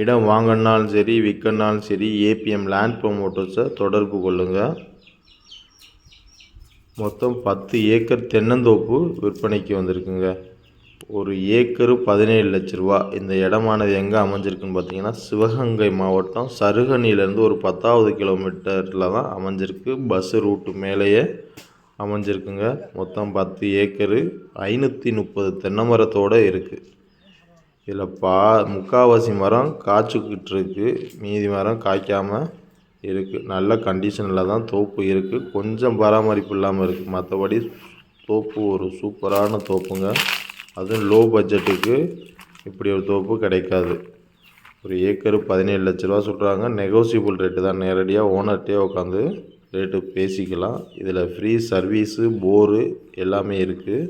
இடம் வாங்கினாலும் சரி விற்கனாலும் சரி ஏபிஎம் லேண்ட் ப்ரொமோட்டர்ஸை தொடர்பு கொள்ளுங்கள் மொத்தம் பத்து ஏக்கர் தென்னந்தோப்பு விற்பனைக்கு வந்திருக்குங்க. ஒரு ஏக்கரு பதினேழு லட்ச ரூபா. இந்த இடமானது எங்கே அமைஞ்சிருக்குன்னு பார்த்தீங்கன்னா சிவகங்கை மாவட்டம் சருகனிலேருந்து ஒரு பத்தாவது கிலோமீட்டரில் தான் அமைஞ்சிருக்கு. பஸ்ஸு ரூட்டு மேலேயே அமைஞ்சிருக்குங்க. மொத்தம் பத்து ஏக்கரு ஐநூற்றி முப்பது தென்னை மரத்தோடு இருக்குது இதில் பா முக்கால்வாசி மரம் காய்ச்சிக்கிட்டு இருக்குது மீதி மரம் காய்க்காமல் இருக்குது நல்ல கண்டிஷனில் தான் தோப்பு இருக்குது கொஞ்சம் பராமரிப்பு இல்லாமல் இருக்குது மற்றபடி தோப்பு ஒரு சூப்பரான தோப்புங்க. அதுவும் லோ பட்ஜெட்டுக்கு இப்படி ஒரு தோப்பு கிடைக்காது. ஒரு ஏக்கரு பதினேழு லட்ச ரூபா சொல்கிறாங்க நெகோசியபிள் ரேட்டு தான். நேரடியாக ஓனர்கிட்டே உட்காந்து ரேட்டு பேசிக்கலாம். இதில் ஃப்ரீ சர்வீஸு போரு எல்லாமே இருக்குது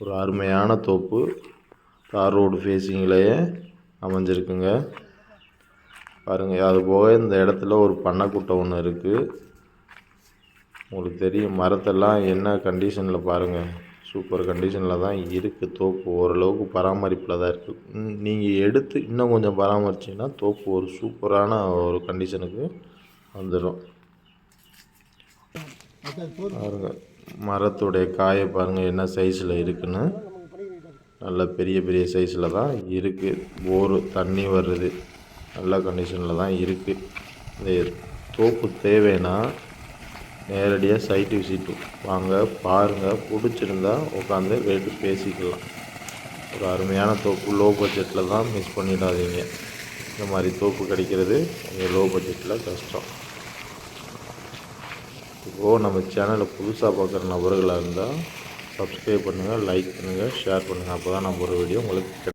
ஒரு அருமையான தோப்பு. தார் ரோடு ஃபேஸிங்லேயே அமைஞ்சிருக்குங்க. பாருங்கள் அது போக இந்த இடத்துல ஒரு பண்ணைக்குட்டை ஒன்று இருக்குது உங்களுக்கு தெரியும் மரத்தெல்லாம் என்ன கண்டிஷனில் பாருங்கள் சூப்பர் கண்டிஷனில் தான் இருக்குது தோப்பு. ஓரளவுக்கு பராமரிப்பில் தான் இருக்குது நீங்கள் எடுத்து இன்னும் கொஞ்சம் பராமரிச்சிங்கன்னா தோப்பு ஒரு சூப்பரான ஒரு கண்டிஷனுக்கு வந்துடும் பாருங்கள் மரத்துடைய காயை பாருங்கள் என்ன சைஸில் இருக்குன்னு. நல்ல பெரிய பெரிய சைஸில் தான் இருக்குது போரு தண்ணி வருது நல்ல கண்டிஷனில் தான் இருக்குது இந்த தோப்பு தேவைன்னா நேரடியாக சைட்டு விசிட்டு வாங்க பாருங்கள் பிடிச்சிருந்தா உட்காந்து ரேட்டு பேசிக்கலாம். ஒரு அருமையான தோப்பு லோ பட்ஜெட்டில் தான் மிஸ் பண்ணிடாதீங்க. இந்த மாதிரி தோப்பு கிடைக்கிறது கொஞ்சம் லோ பட்ஜெட்டில் கஷ்டம். இப்போது நம்ம சேனலை புதுசாக பார்க்குற நபர்களாக இருந்தால் சப்ஸ்கிரைப் பண்ணுங்கள் லைக் பண்ணுங்கள் ஷேர் பண்ணுங்கள் அப்போ தான் நம்ம ஒரு வீடியோ உங்களுக்கு